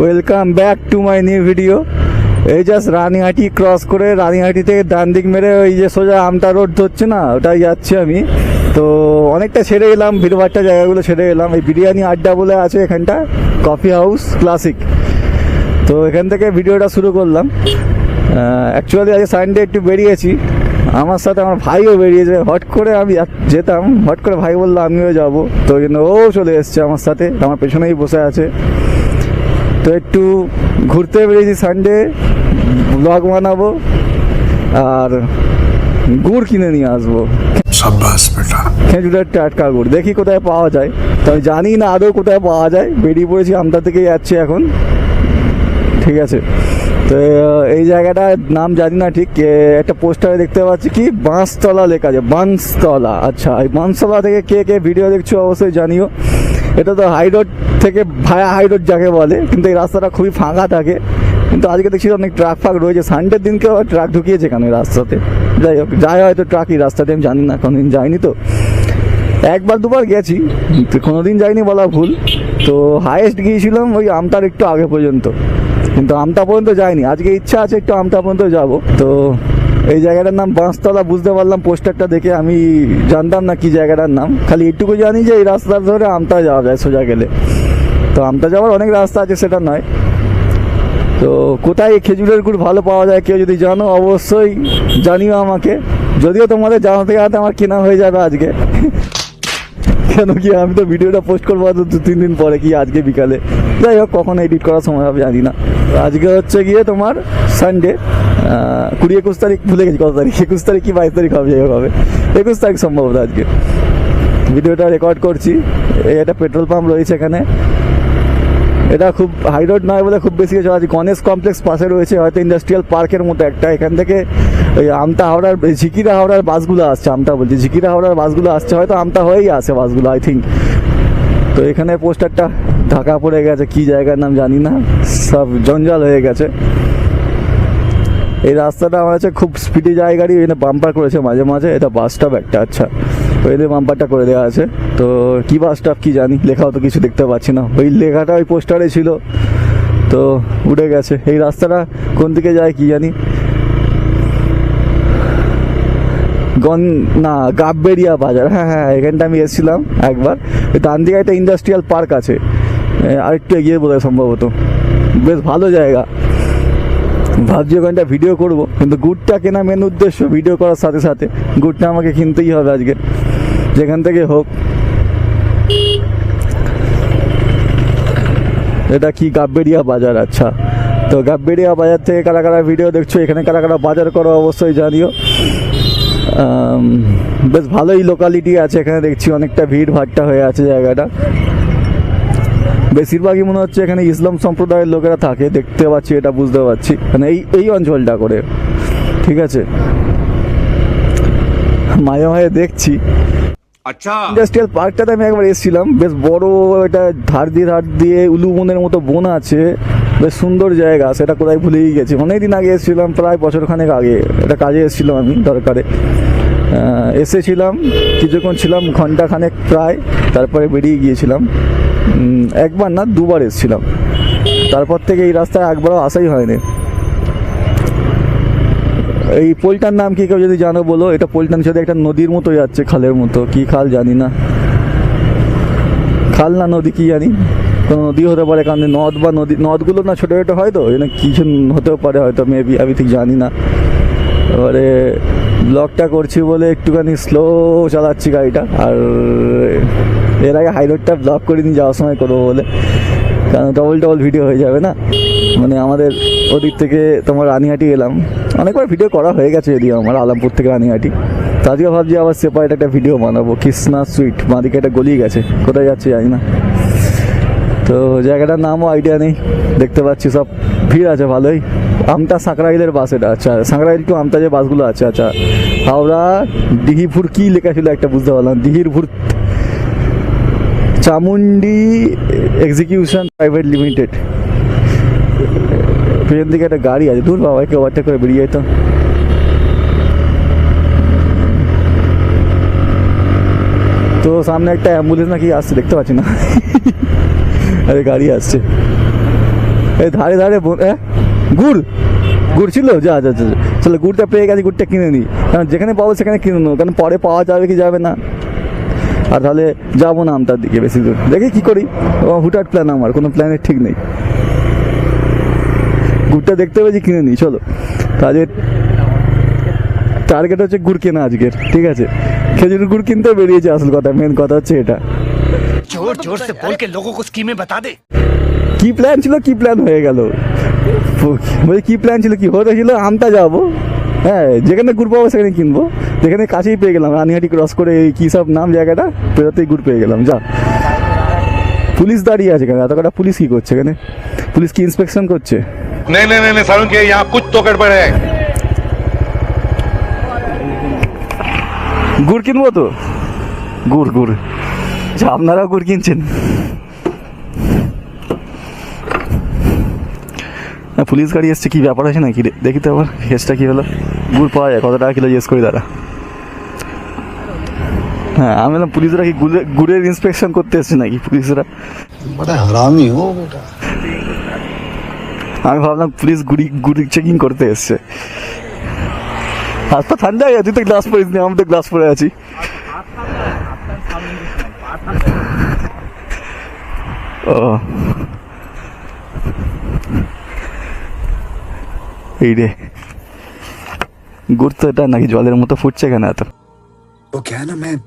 Welcome back to my new video এই just Ranihati cross করে রানীহাটি থেকে ডান দিক মেরে ওই যে সোজা আমটা রোড ধরছে না, ওটাই যাচ্ছি আমি। তো অনেকটা ছেড়ে এলাম ভিড়ভাট্টা জায়গাগুলো ছেড়ে এলাম। এই বিরিয়ানি আড্ডা বলে আছে এখানটা কফি হাউস ক্লাসিক তো এখান থেকে ভিডিওটা শুরু করলাম। অ্যাকচুয়ালি আজকে সানডে একটু বেরিয়েছি। আমার সাথে আমার ভাইও বেরিয়েছে। হট করে আমি যেতাম, হট করে ভাই বলল, আমিও যাব। তো ওই জন্য ও চলে এসছে আমার সাথে। আমার পেছনেই বসে আছে। তো একটু ঘুরতে বেরিয়েছি সানডে ব্লগ বানাবো আর গুড় কিনে নিয়ে আসব। খেজুরের টাটকা গুড় দেখি কোথায় পাওয়া যায়। তো আমি জানি না আদৌ কোথায় পাওয়া যায় বেরিয়ে পড়েছি আমদার থেকে যাচ্ছি এখন। ঠিক আছে। তো এই জায়গাটার নাম জানি না ঠিক একটা পোস্টারে দেখতে পাচ্ছি কি? বাঁশতলা লেখা আছে বাঁশতলা। আচ্ছা এই বাঁশতলা থেকে কে কে ভিডিও দেখছ অবশ্যই জানিও। এটা তো হাই রোড থেকে ভায়া হাই রোড যাকে বলে, কিন্তু এই রাস্তাটা খুবই ফাঁকা থাকে। কিন্তু আজকে দেখছি অনেক ট্রাক ফাক রয়েছে। সানডের দিনকে ট্রাক ঢুকিয়েছে কেন এই রাস্তাতে? যাই হোক, যাই হয়তো ট্রাক এই রাস্তাতে, আমি জানি না, কোনোদিন যাইনি তো। একবার দুবার গেছি কোনোদিন যাইনি বলা ভুল। তো হায়েস্ট গিয়েছিলাম ওই আমতার একটু আগে পর্যন্ত। কিন্তু আমতা পর্যন্ত যাইনি। আজকে ইচ্ছা আছে একটু আমতা পর্যন্ত যাব। তো এই জায়গাটার নাম বাঁশতলা, বুঝতে পারলাম পোস্টারটা দেখে আমি জানতাম না কি জায়গাটার নাম। খালি এটুকু জানি যে এই রাস্তার ধরে আমতা যাওয়া যায় সোজা গেলে। তো আমতা যাওয়ার অনেক রাস্তা আছে, সেটা নয়। তো কোথায় এই খেজুরের গুড় ভালো পাওয়া যায় কেউ যদি জানো, অবশ্যই জানিও আমাকে। যদিও তোমাদের জানাতে জানাতে আমার কেনা হয়ে যাবে আজকে। কেন কি আমি তো ভিডিওটা পোস্ট করব দু, তিন দিন পরে কি আজকে বিকালে। যাই হোক, কখন এডিট করার সময় হবে, জানি না। আজকে হচ্ছে গিয়ে তোমার সানডে কুড়ি একুশ তারিখ ভুলে গেছি কত তারিখ? একুশ তারিখ কি বাইশ তারিখ হবে যাই হবে একুশ তারিখ সম্ভবত আজকে। ভিডিওটা রেকর্ড করছি। একটা পেট্রোল পাম্প রয়েছে এখানে। এটা খুব হাই রোড নয় বলে খুব বেশি কিছু আছে গণেশ কমপ্লেক্স পাশে রয়েছে, হয়তো ইন্ডাস্ট্রিয়াল পার্কের মতো একটা। এখান থেকে ওই আমতা হাওড়ার, ঝিকিরা হাওড়ার বাসগুলো আসছে, আমতা বলছি। ঝিকিরা হাওড়ার বাসগুলো আসছে, হয়তো আমতা হয়েই আসে বাসগুলো আই থিঙ্ক তো এখানে পোস্টারটা ঢাকা পড়ে গেছে, কি জায়গার নাম জানি না। সব জঞ্জাল হয়ে গেছে। এই রাস্তাটা আমার কাছে খুব স্পিডে যায় গাড়ি এখানে বাম্পার করেছে মাঝে মাঝে, এটা বাস স্টপ একটা আচ্ছা। তো এদের বাম্পারটা করে দেওয়া আছে। তো কি বাস স্টপ কি জানি, লেখাও তো কিছু দেখতে পাচ্ছি না। ওই লেখাটা ওই পোস্টারে ছিল। তো উঠে গেছে। এই রাস্তাটা কোন দিকে যায় কি জানি? গন, না, গাববেরিয়া বাজার। হ্যাঁ হ্যাঁ এখানটা আমি এসেছিলাম একবার। ডান দিকে একটা ইন্ডাস্ট্রিয়াল পার্ক আছে। আরেকটু এগিয়ে বোধ হয় সম্ভবত। বেশ ভালো জায়গা। ভাবছি ওখানটা ভিডিও করব, কিন্তু গুড়টা কেনা মেন উদ্দেশ্য ভিডিও করার সাথে সাথে গুড়টা আমাকে কিনতেই হবে আজকে। যেখান থেকে হোক। এটা কি গাব্বেরিয়া বাজার? আচ্ছা। তো গাব্বেরিয়া বাজার থেকে কারা কারা ভিডিও দেখছ, এখানে কারা কারা বাজার করো অবশ্যই জানিও। বেশ ভালোই লোকালিটি আছে এখানে, দেখছি অনেকটা ভিড় ভাট্টা হয়ে আছে জায়গাটা। বেশিরভাগই মনে হচ্ছে এখানে ইসলাম সম্প্রদায়ের লোকেরা থাকে দেখতে পাচ্ছি এটা বুঝতে পারছি। মানে এই এই অঞ্চলটা করে। ঠিক আছে? মাঝে মাঝে দেখছি। আচ্ছা। ইন্ডাস্ট্রিয়াল পার্কটাতে আমি একবার এসেছিলাম। বেশ বড় এটা ধার দিয়ে ধার দিয়ে উলু বনের মতো বন আছে। বেশ সুন্দর জায়গা সেটা কোথায় ভুলেই গেছি। অনেক দিন আগে এসেছিলাম প্রায় বছর খানেক আগে। এটা কাজে এসেছিলাম আমি দরকারে। এসেছিলাম কিছুক্ষণ ছিলাম ঘন্টাখানেক প্রায়। তারপরে বেরিয়ে গিয়েছিলাম। একবার না, দুবার এসেছিলাম। তারপর থেকে এই রাস্তায় একবারও আসাই হয়নি। এই পোলটার নাম কি কেউ যদি জানো বলো, এটা পোলটার সাথে একটা নদীর মতো যাচ্ছে, খালের মতো। কি খাল জানি না। খাল না নদী কি জানি? কোনো নদী হতে পারে, কারণ নদ বা নদী নদগুলো না ছোটো ছোটো হয় তো কিছু হতেও পারে হয়তো মেবি আমি ঠিক জানি না। এবারে ব্লগটা করছি বলে একটুখানি স্লো চালাচ্ছি গাড়িটা, আর এর আগে হাই রোডটা ব্লক করে নিয়ে যাওয়ার সময় করব বলে। কারণ ডবল ডবল ভিডিও হয়ে যাবে না? মানে আমাদের ওদিক থেকে তোমার রানিহাটি এলাম। অনেকবার ভিডিও করা হয়ে গেছে যদিও আমার, আলামপুর থেকে রানিহাটি। তো আজকে ভাবছি আবার সেপারেট একটা ভিডিও বানাবো। কৃষ্ণা সুইট বাঁদিকে একটা গলি গেছে। কোথায় যাচ্ছে জানি না। তো জায়গাটার নামও আইডিয়া নেই। দেখতে পাচ্ছি সব ভিড় আছে, ভালোই। আমতা সাঁকরাইলের বাস এটা আচ্ছা। সাঁকরাইল টু আমতা যে বাসগুলো আছে আচ্ছা। হাওড়া দিহিপুর কী লেখা ছিল একটা বুঝতে পারলাম Dihirpur Chamundi execution private limited. পেছন দিকে একটা গাড়ি আছে, দূর বাবাকে ওভারটেক করে বেরিয়ে যেত। তো সামনে একটা অ্যাম্বুলেন্স নাকি আসছে, দেখতে পাচ্ছি না। আরে, গাড়ি আসছে। এই ধারে ধারে গুড় গুড় ছিল? যা যা যা। চলো গুড়টা পেয়ে গেছি গুড়টা কিনে নিই কারণ যেখানে পাবো সেখানে কিনে নেব, কারণ পরে পাওয়া যাবে কি যাবে না। আর তাহলে যাব না আমতার দিকে বেশি দূর। দেখি কী করি। হুটহাট প্ল্যান আমার কোনো প্ল্যানের ঠিক নেই। গুড়টা দেখতে হবে যে কিনে নিই চলো। তাদের টার্গেট হচ্ছে গুড় কেনা আজকের ঠিক আছে? খেজুর গুড় কিনতে বেরিয়েছে আসল কথা মেন কথা হচ্ছে এটা। জোর জোর সে বল কে কো স্কিমে বাতা দে। কি প্ল্যান ছিল কি প্ল্যান হয়ে গেল? বলে কি প্ল্যান ছিল কি হতে ছিল আমতা যাব। হ্যাঁ যেখানে গুড় পাবো সেখানে কিনবো। যেখানে কাছেই পেয়ে গেলাম রানিহাটি ক্রস করে এই কী সব নাম জায়গাটা পেরোতেই গুড় পেয়ে গেলাম যা পুলিশ দাঁড়িয়ে আছে কেন এত কটা পুলিশ কি করছে এখানে পুলিশ কি ইন্সপেকশন করছে नहीं नहीं नहीं, नहीं सारुण के यहाँ कुछ तो गड़बड़ है গুড় কিনবো তো গুড় গুড় আচ্ছা আপনারাও গুড় কিনছেন পুলিশ গাড়ি এসছে কি ব্যাপার আছে নাকি? দেখি তো আবার ফেসটা কী হলো? গুড় পাওয়া যায় কত টাকা কিলো জিজ্ঞেস করি দাদা? হ্যাঁ আমি বললাম পুলিশরা কি গুড়ের ইন্সপেকশন করতে এসছে নাকি পুলিশরা? ও আমি ভাবলাম পুলিশ গুড়ি গুড়ি চেকিং করতে এসছে। হাত পা ঠান্ডা হয়ে তুই তো গ্লাস পরিস নি আমি তো গ্লাস পরে আছি। ও। এই রে। গুড় তো এটা নাকি জলের মতো ফুটছে কেন এত? ও কেন ম্যাম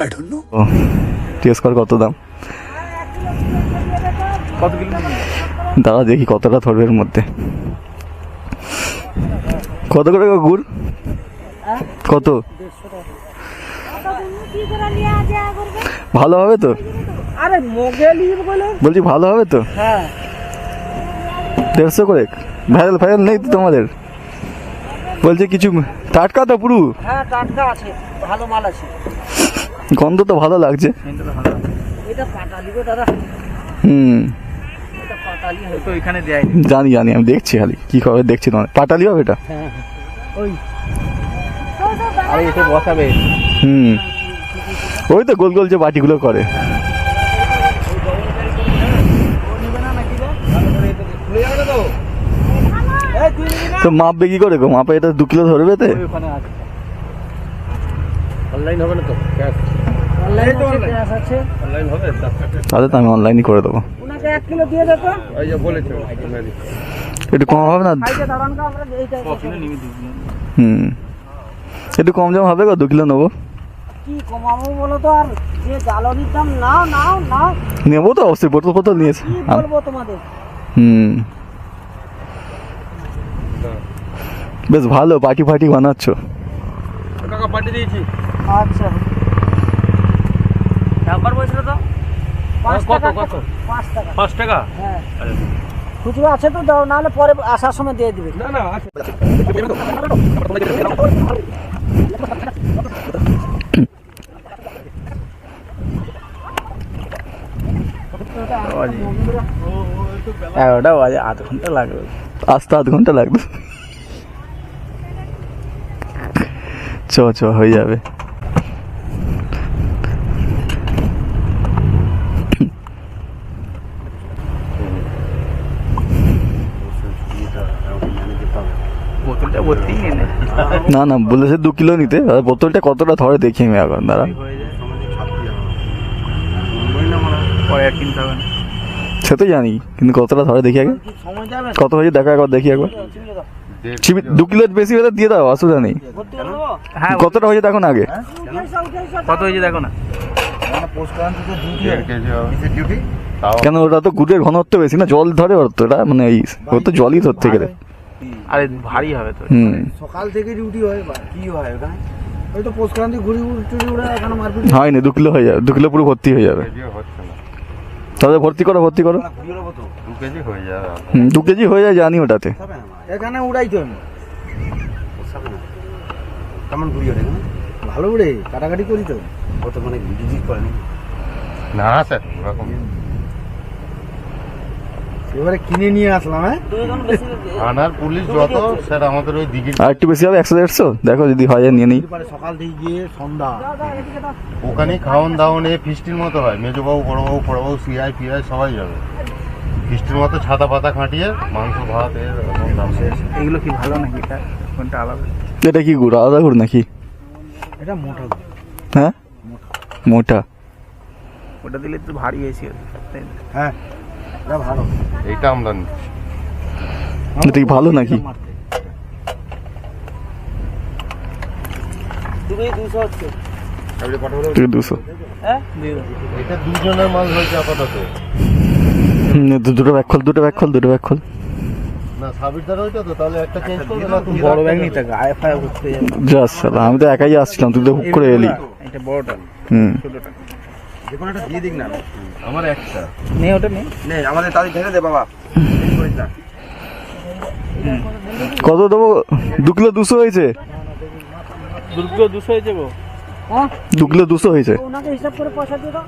আই ডোন্ট নো ও টেস্ট কত দাম? কত কিলো দাদা দেখি কতটা ধরবে এর মধ্যে। কত করে গুড়? হ্যাঁ? কত? ভালো হবে তো? আরে বলে। বলছি ভালো হবে তো? হ্যাঁ। দেড়শো করে? ভাইরাল ফাইরাল নেই তো তোমাদের? বলছে কিছু টাটকা তো পুরো। হ্যাঁ টাটকা আছে ভালো মাল আছে। গন্ধ তো ভালো লাগছে। এটা পাটালি গো দাদা। হুম। এটা পাটালি হয়। এখানে দেয় জানি জানি আমি দেখছি খালি কি খবর দেখছি তোমার। পাটালি হবে এটা? হ্যাঁ। ওই। আরে এসে বসাবে। হুম। ওই তো গোল গোল যে বাটিগুলো করে এই তুই নিবি না তো মাপবে কি করে গো? মাপে এটা দু কিলো ধরবে তো? ওখানে আছে। অনলাইন হবে না তো? ক্যাশ? অনলাইন আছে ক্যাশ আছে। অনলাইন হবে? তাহলে তো আমি অনলাইনই করে দেবো। ওনাকে এক কিলো দিয়ে দে তো। যে বলেছে একটু কম হবে না? হুম। একটু কম জম হবে গো দু কিলো নেব। কি কমাবো বলো তো আর? যে জ্বালানির দাম নাও নাও নাও নেব তো অবশ্যই বোতল ফোতল নিয়েছে বলব তোমাদের? হুম। বেশ ভালো পার্টি ফাটি বানাচ্ছ। টাকা পাঠিয়ে দিয়েছি। আচ্ছা। একবার বলছিল তো? পাঁচ কত, টাকা কত? পাঁচ টাকা। পাঁচ টাকা? হ্যাঁ। খুচরো আছে তো দাও নাহলে পরে আসার সময় দিয়ে দিবে। না না এগারোটা বাজে আধ ঘণ্টা লাগবে। আসতে আধ ঘণ্টা লাগবে। চ চ হয়ে যাবে। নে। না বলেছে দু কিলো নিতে। আর বোতলটা কতটা ধরে দেখি আমি এখন দাঁড়া। সে তো জানি কিন্তু কতটা ধরে দেখি আগে। কত হয়েছে দেখা একবার দেখি একবার। ছিপি দু কিলো বেশি হলে দিয়ে দাও অসুবিধা নেই। হ্যাঁ কতটা হয়েছে দেখো না আগে। কত হয়েছে দেখো না? কেন ওটা তো গুড়ের ঘনত্ব বেশি না জল ধরে ওর তো এটা মানে এই ও তো জলই ধরতে গেলে। আরে ভারী হবে তো। সকাল থেকে ডিউটি হয় কি হয় ওখানে? ওই তো পোস্টক্রান্তি ঘুরি টুরি উড়ে এখানে মারপিট হয়নি দু কিলো হয়ে যাবে দু কিলো পুরো ভর্তি হয়ে যাবে। তাহলে ভর্তি করো ভর্তি করো। দু কেজি হয়ে যায় জানি ওটাতে। এখানে উড়াই তো কেমন ঘুরি ওটা ভালো উড়ে কাটাকাটি করি তো। ও তো মানে ভিজিট করে নাকি? না স্যার ওরকম। এবারে কিনে নিয়ে আসলাম হ্যাঁ? থানার পুলিশ যত স্যার আমাদের ওই দিঘির আর একটু বেশি হবে একশো দেড়শো? দেখো যদি হয় নিয়ে নিই। সকাল থেকে গিয়ে সন্ধ্যা। ওখানেই খাওয়ান দাওয়ান এ ফিস্টির মতো হয়। মেজবাবু বড়বাবু বড়বাবু সিআই পিআই সবাই যাবে। বৃষ্টির মতো ছাতা পাতা খাটিয়ে মাংস ভাত এর এগুলো কি ভালো নাকি? এটা কোনটা আলাদা? এটা কি গুড়? আলাদা গুড় নাকি? এটা মোটা হ্যাঁ? মোটা। ওটা দিলে একটু ভারী বেশি হ্যাঁ এটা ভালো। এইটা আমরা। এটা কি ভালো নাকি? দুটোই দুশো হচ্ছে। এটা দুশো। হ্যাঁ? দুজনের মাল হয়েছে আপাতত। দু- দুটো ব্যাগ খোল দুটো ব্যাগ খোল দুটো ব্যাগ খোল। না সাবিরদার তো তাহলে একটা চেঞ্জ করবে না তুমি বড় ব্যাগ নিতে গায়ে ফায়ে উঠতে যাবে যাস আমি তো একাই আসছিলাম তুই তো হুক করে এলি। এটা বড়টা হুম। ছোটটা যে কোনো একটা দিয়ে দিক না। আমার একটা। নেই ওটা নেই নে আমাদের তাদের ঢেলে দে বাবা। দেরি করিস না। কত দেবো? দু কিলো দুশো হয়েছে। দুর্গো দুশো হয়েছে গো। দু কিলো দুশো হয়েছে। ওনাকে হিসাব করে পয়সা দিয়ে দাও।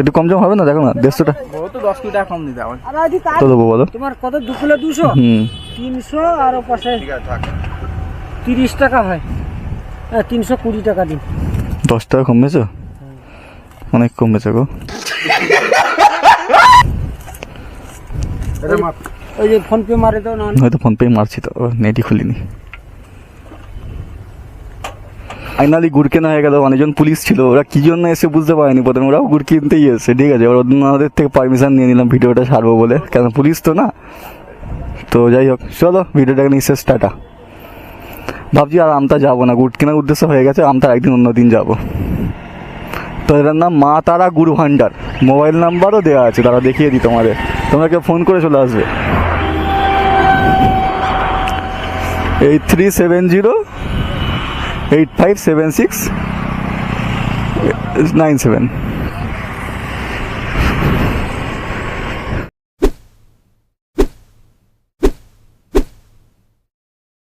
একটু কম জম হবে না? দেখো না দেড়শোটা। ও তো দশ কুড়ি টাকা কম দিতে আমার আর যদি তাই দেবো বলো। তোমার কত? দু কিলো দুশো? হুম। তিনশো আর ও পাশে ঠিক আছে থাক। তিরিশ টাকা হয়। হ্যাঁ তিনশো কুড়ি টাকা দিন। দশ টাকা কমেছে? অনেক কমেছে গো। এটা ওই যে ফোন পে মারে দাও না হয়তো ফোন পে মারছি তো নেটই খুলিনি। ফাইনালি গুড় কেনা হয়ে গেল, অনেকজন পুলিশ ছিল, ওরা কি জন্য এসে বুঝতে পারেনি? প্রথমে ওরাও গুড় কিনতেই এসে ঠিক আছে, এবার ওদের থেকে পারমিশন নিয়ে নিলাম, ভিডিওটা ছাড়বো বলে কেন পুলিশ তো না। তো যাই হোক, চলো ভিডিওটাকে নিয়ে শেষ, টাটা। ভাবছি আর আমতা যাব না গুড় কেনার উদ্দেশ্য হয়ে গেছে আমতা একদিন অন্য দিন যাব। তো এটার নাম মা তারা গুড় ভান্ডার, মোবাইল নাম্বারও দেওয়া আছে তারা দেখিয়ে দিই তোমাদের। তোমরা কেউ ফোন করে চলে আসবে। Eight three seven zero eight five seven six nine seven